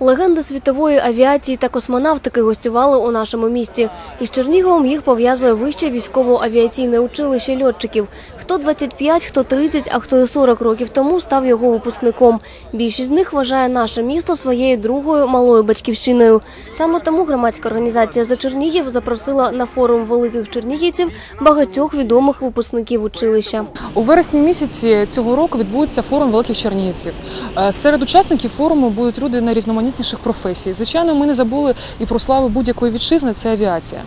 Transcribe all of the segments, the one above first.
Легенди світової авіації та космонавтики гостювали у нашому місті. Із Черніговом їх пов'язує вище військово-авіаційне училище льотчиків. Хто 25, хто 30, а хто і 40 років тому став його випускником. Більшість з них вважає наше місто своєю другою малою батьківщиною. Саме тому громадська організація за Чернігів запросила на форум великих чернігівців багатьох відомих випускників училища. У вересні місяці цього року відбудеться форум великих чернігівців. Е, Серед учасників форуму будуть люди найрізноманітніших професій. Звичайно, ми не забули і про славу будь-якої вітчизни це авіація.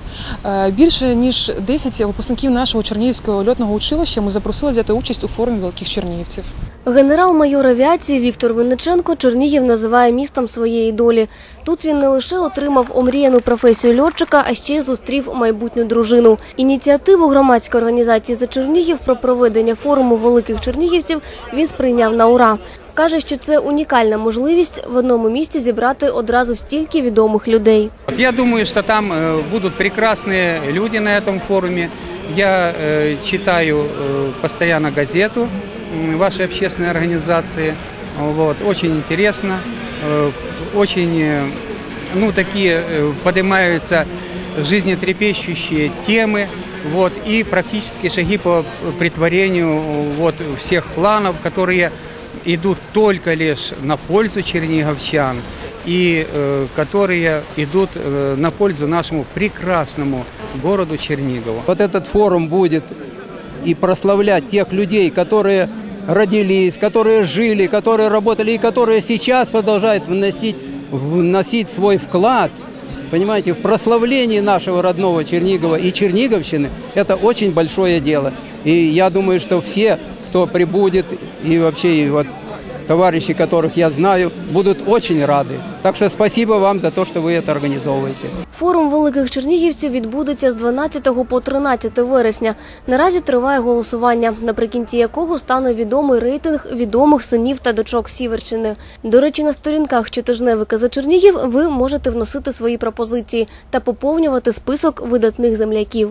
Е, Більше ніж 10 випускників нашого Чернігівського льотного училища ми запросили взяти участь у форумі великих чернігівців. Генерал-майор авіації Віктор Винниченко Чернігів називає містом своєї долі. Тут він не лише отримав омріяну професію льотчика, а ще й зустрів майбутню дружину. Ініціативу громадської організації за Чернігів про проведення форуму великих чернігівців він сприйняв на ура. Каже, що це унікальна можливість в одному місці зібрати одразу стільки відомих людей. Вот Я думаю, что там э, будут прекрасные люди на этом форуме. Я э, читаю э, постоянно газету м, вашей общественной организации. Вот, очень интересно, э, очень, э, ну, такие э, поднимаются жизнетрепещущие темы, вот, и практически шаги по притворению э, вот, всех планов, которые идут только лишь на пользу черниговчан и э, которые идут э, на пользу нашему прекрасному городу Чернигову. Вот этот форум будет и прославлять тех людей, которые родились, которые жили, которые работали и которые сейчас продолжают вносить, вносить свой вклад, понимаете, в прославление нашего родного Чернигова и Черниговщины. Это очень большое дело. И я думаю, что все, кто прибудет, и вообще и вот товарищи, которых я знаю, будут очень рады. Так что спасибо вам за то, что вы это организовываете. Форум великих чернігівців відбудеться з 12 по 13 вересня. Наразі триває голосування, наприкінці якого стане відомий рейтинг відомих синів та дочок Сіверщини. До речі, на сторінках щотижневика за Чернігів ви можете вносити свої пропозиції та поповнювати список видатних земляків.